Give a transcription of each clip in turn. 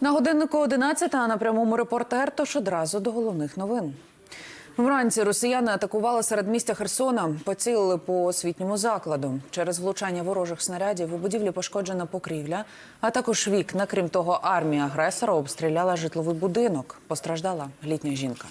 На годиннику 11 а на прямому репортер, тож одразу до головних новин. Вранці росіяни атакували серед міста Херсона, поцілили по освітньому закладу. Через влучання ворожих снарядів у будівлі пошкоджена покрівля, а також вікна. Крім того, армія агресора обстріляла житловий будинок. Постраждала літня жінка.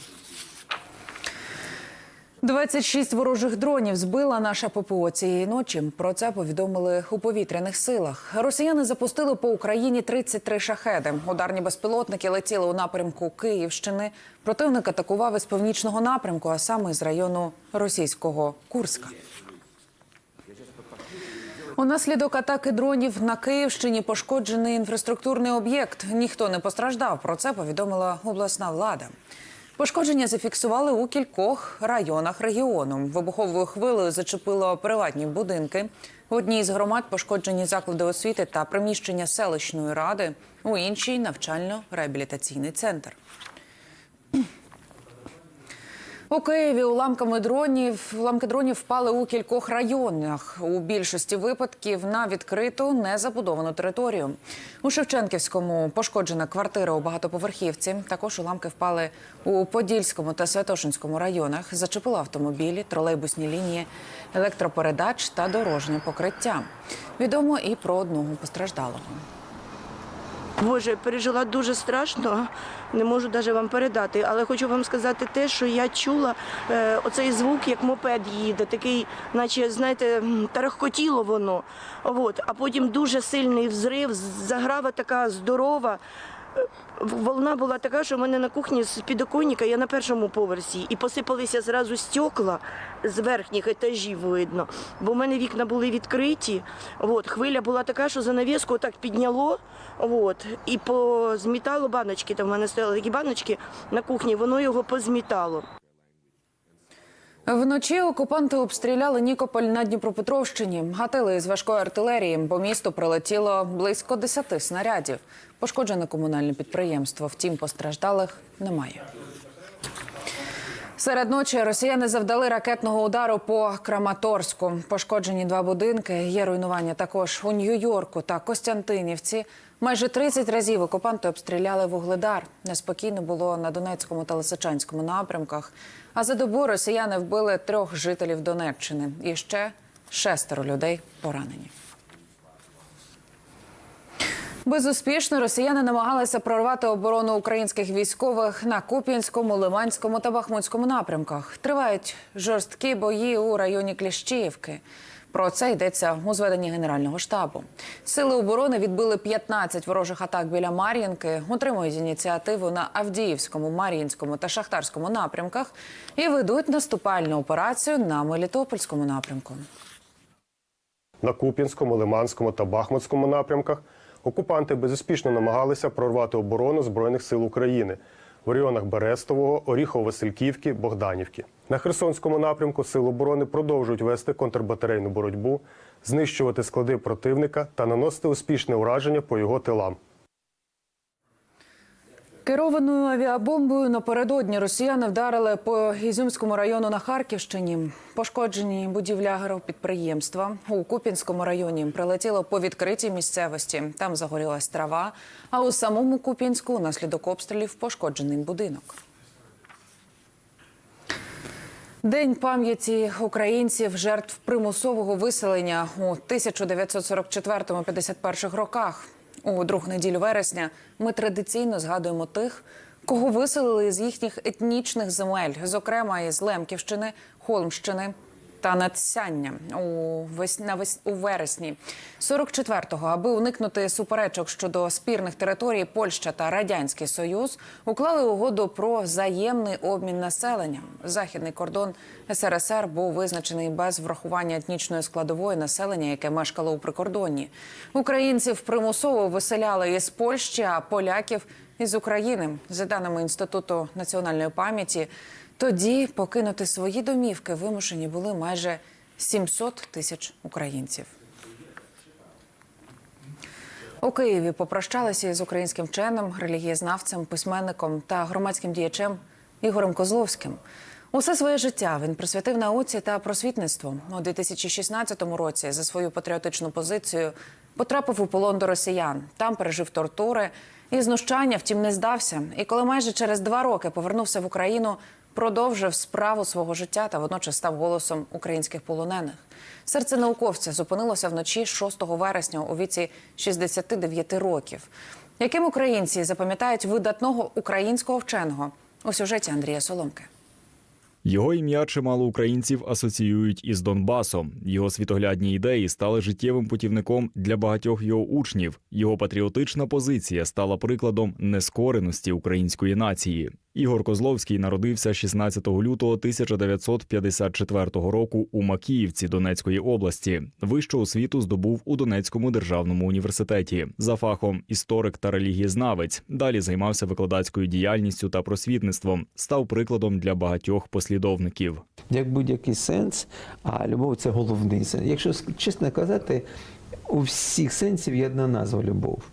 26 ворожих дронів збила наша ППО цієї ночі. Про це повідомили у повітряних силах. Росіяни запустили по Україні 33 шахеди. Ударні безпілотники летіли у напрямку Київщини. Противник атакував із північного напрямку, а саме з району російського Курська. Унаслідок атаки дронів на Київщині пошкоджений інфраструктурний об'єкт. Ніхто не постраждав. Про це повідомила обласна влада. Пошкодження зафіксували у кількох районах регіону. Вибуховою хвилею зачепило приватні будинки. В одній з громад пошкоджені заклади освіти та приміщення селищної ради, у іншій навчально-реабілітаційний центр. У Києві уламками дронів уламки дронів впали у кількох районах. У більшості випадків на відкриту незабудовану територію. У Шевченківському пошкоджена квартира у багатоповерхівці. Також уламки впали у Подільському та Святошинському районах. Зачепили автомобілі, тролейбусні лінії, електропередач та дорожнє покриття. Відомо і про одного постраждалого. Боже, пережила дуже страшно, не можу навіть вам передати. Але хочу вам сказати те, що я чула е, оцей звук, як мопед їде, такий, наче, знаєте, тарахкотіло воно. От. А потім дуже сильний взрив, заграва така здорова. Волна була така, що в мене на кухні з підоконника, я на першому поверсі, і посипалися зразу стекла з верхніх етажів видно, бо в мене вікна були відкриті. От, хвиля була така, що занавіску так підняло, от, і позмітало баночки, там в мене стояли такі баночки на кухні, воно його позмітало. Вночі окупанти обстріляли Нікополь на Дніпропетровщині. Гатили з важкої артилерії. По місту прилетіло близько 10 снарядів. Пошкоджене комунальне підприємство. Втім, постраждалих немає. Серед ночі росіяни завдали ракетного удару по Краматорську. Пошкоджені два будинки. Є руйнування також у Нью-Йорку та Костянтинівці. Майже 30 разів окупанти обстріляли вугледар. Неспокійно було на Донецькому та Лисичанському напрямках. А за добу росіяни вбили трьох жителів Донеччини. І ще шестеро людей поранені. Безуспішно росіяни намагалися прорвати оборону українських військових на Куп'янському, Лиманському та Бахмутському напрямках. Тривають жорсткі бої у районі Кліщіївки. Про це йдеться у зведенні Генерального штабу. Сили оборони відбили 15 ворожих атак біля Мар'їнки, утримують ініціативу на Авдіївському, Мар'їнському та Шахтарському напрямках і ведуть наступальну операцію на Мелітопольському напрямку. На Куп'янському, Лиманському та Бахмутському напрямках окупанти безуспішно намагалися прорвати оборону Збройних сил України в районах Берестового, Оріхово-Васильківки, Богданівки. На Херсонському напрямку Сил оборони продовжують вести контрбатарейну боротьбу, знищувати склади противника та наносити успішне ураження по його тилам. Керованою авіабомбою напередодні росіяни вдарили по Ізюмському району на Харківщині. Пошкоджені будівля агропідприємства. У Купінському районі прилетіло по відкритій місцевості. Там загорілась трава. А у самому Купінську унаслідок обстрілів пошкоджений будинок. День пам'яті українців жертв примусового виселення у 1944-51 роках. У другу неділю вересня ми традиційно згадуємо тих, кого виселили з їхніх етнічних земель, зокрема із Лемківщини, Холмщини та Надсяння у вес... на вес... у вересні 44-го, аби уникнути суперечок щодо спірних територій, Польща та Радянський Союз уклали угоду про взаємний обмін населенням. Західний кордон СРСР був визначений без врахування етнічної складової населення, яке мешкало у прикордонні. Українців примусово виселяли із Польщі, а поляків із України. За даними інституту національної пам'яті, тоді покинути свої домівки вимушені були майже 700 тисяч українців. У Києві попрощалися із українським вченим, релігієзнавцем, письменником та громадським діячем Ігорем Козловським. Усе своє життя він присвятив науці та просвітництву. У 2016 році за свою патріотичну позицію потрапив у полон до росіян. Там пережив тортури І знущання, втім, не здався. І коли майже через два роки повернувся в Україну, продовжив справу свого життя та водночас став голосом українських полонених. Серце науковця зупинилося вночі 6 вересня у віці 69 років. Яким українці запам'ятають видатного українського вченого у сюжеті Андрія Соломки? Його ім'я чимало українців асоціюють із Донбасом. Його світоглядні ідеї стали життєвим путівником для багатьох його учнів. Його патріотична позиція стала прикладом нескореності української нації. Ігор Козловський народився 16 лютого 1954 року у Макіївці Донецької області. Вищу освіту здобув у Донецькому державному університеті за фахом історик та релігієзнавець. Далі займався викладацькою діяльністю та просвітництвом. Став прикладом для багатьох послідовників. як будь-який сенс, а любов це головний сенс. Якщо чесно казати, у всіх сенсів є одна назва любов.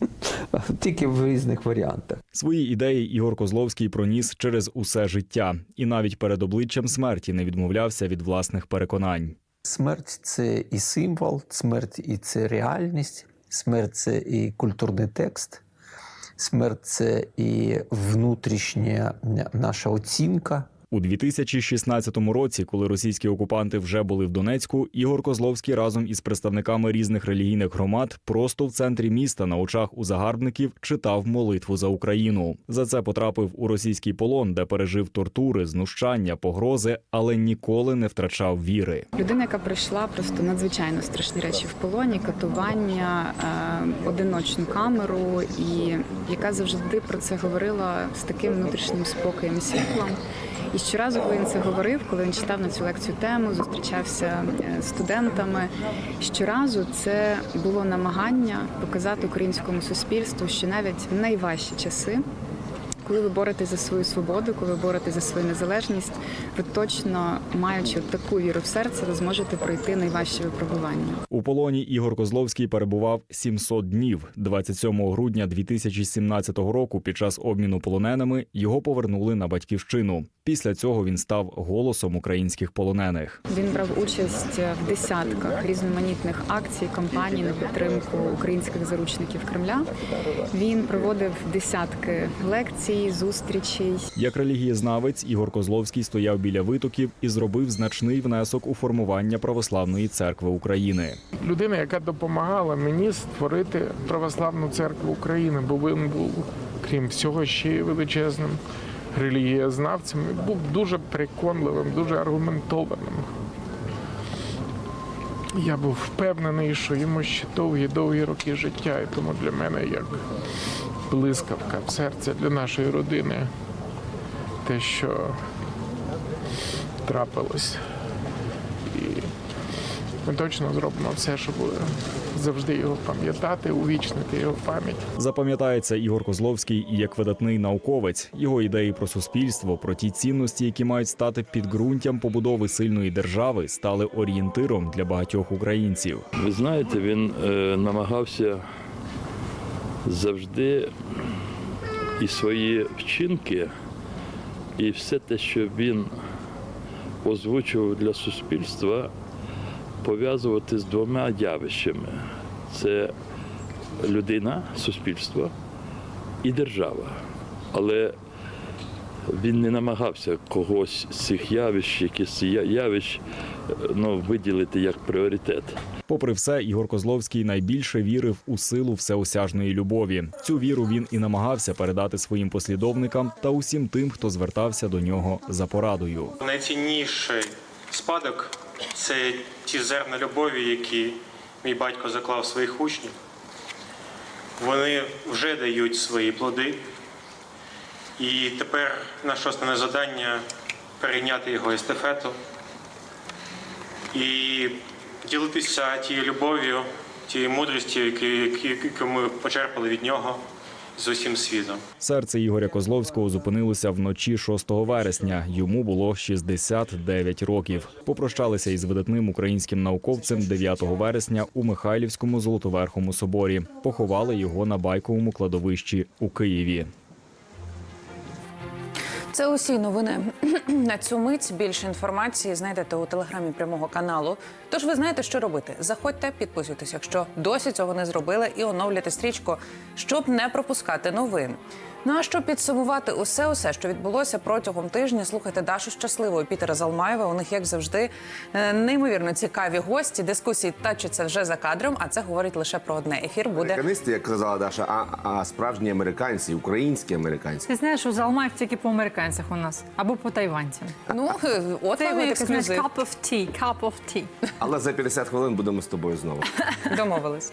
Тільки в різних варіантах. Свої ідеї Ігор Козловський проніс через усе життя, і навіть перед обличчям смерті не відмовлявся від власних переконань. Смерть це і символ, смерть і це реальність, смерть це і культурний текст, смерть це і внутрішня наша оцінка. У 2016 році, коли російські окупанти вже були в Донецьку, Ігор Козловський разом із представниками різних релігійних громад просто в центрі міста на очах у загарбників читав молитву за Україну. За це потрапив у російський полон, де пережив тортури, знущання, погрози, але ніколи не втрачав віри. Людина, яка пройшла просто надзвичайно страшні речі в полоні, катування, е, одиночну камеру, і яка завжди про це говорила з таким внутрішнім спокоєм і світлом. І щоразу, коли він це говорив, коли він читав на цю лекцію тему, зустрічався е, з студентами. Щоразу це було намагання показати українському суспільству, що навіть в найважчі часи коли ви боретесь за свою свободу, коли ви боретесь за свою незалежність, ви точно маючи таку віру в серце, ви зможете пройти найважчі випробування. У полоні Ігор Козловський перебував 700 днів. 27 грудня 2017 року, під час обміну полоненими, його повернули на батьківщину. Після цього він став голосом українських полонених. Він брав участь в десятках різноманітних акцій, кампаній на підтримку українських заручників Кремля. Він проводив десятки лекцій, зустрічей. Як релігієзнавець, Ігор Козловський стояв біля витоків і зробив значний внесок у формування православної церкви України. людина, яка допомагала мені створити православну церкву України, бо він був, крім всього, ще й величезним релігієзнавцем. і Був дуже переконливим, дуже аргументованим. Я був впевнений, що йому ще довгі-довгі роки життя, і тому для мене як блискавка в серце для нашої родини те, що трапилось. І ми точно зробимо все, щоб завжди його пам'ятати, увічнити його пам'ять. Запам'ятається Ігор Козловський і як видатний науковець. Його ідеї про суспільство, про ті цінності, які мають стати підґрунтям побудови сильної держави, стали орієнтиром для багатьох українців. Ви знаєте, він е, намагався завжди і свої вчинки, і все те, що він озвучував для суспільства, пов'язувати з двома явищами: це людина, суспільство і держава. Але він не намагався когось з цих явищ, якісь явищ е, ну, виділити як пріоритет. Попри все, Ігор Козловський найбільше вірив у силу всеосяжної любові. Цю віру він і намагався передати своїм послідовникам та усім тим, хто звертався до нього за порадою. Найцінніший спадок це ті зерна любові, які мій батько заклав своїх учнів. Вони вже дають свої плоди. І тепер наше основне завдання перейняти його естафету і ділитися тією любов'ю, тією мудрістю, яку, ми почерпали від нього з усім світом. Серце Ігоря Козловського зупинилося вночі 6 вересня. Йому було 69 років. Попрощалися із видатним українським науковцем 9 вересня у Михайлівському Золотоверхому соборі. Поховали його на байковому кладовищі у Києві. Це усі новини на цю мить. Більше інформації знайдете у телеграмі прямого каналу. Тож ви знаєте, що робити. Заходьте, підписуйтесь, якщо досі цього не зробили, і оновлюйте стрічку, щоб не пропускати новин. Ну а щоб підсумувати усе, усе, що відбулося протягом тижня, слухайте Дашу щасливою Пітера Залмаєва. У них, як завжди, е, неймовірно цікаві гості. Дискусії точаться вже за кадром, а це говорить лише про одне. Ефір буде Американисти, як казала Даша, а, а справжні американці, українські американці. Ти знаєш, у Залмаїв тільки по американцях у нас або по тайванцям. ну е, от Це вам ексклюзив. cup of tea, cup of tea. Але за 50 хвилин будемо з тобою знову. Домовились.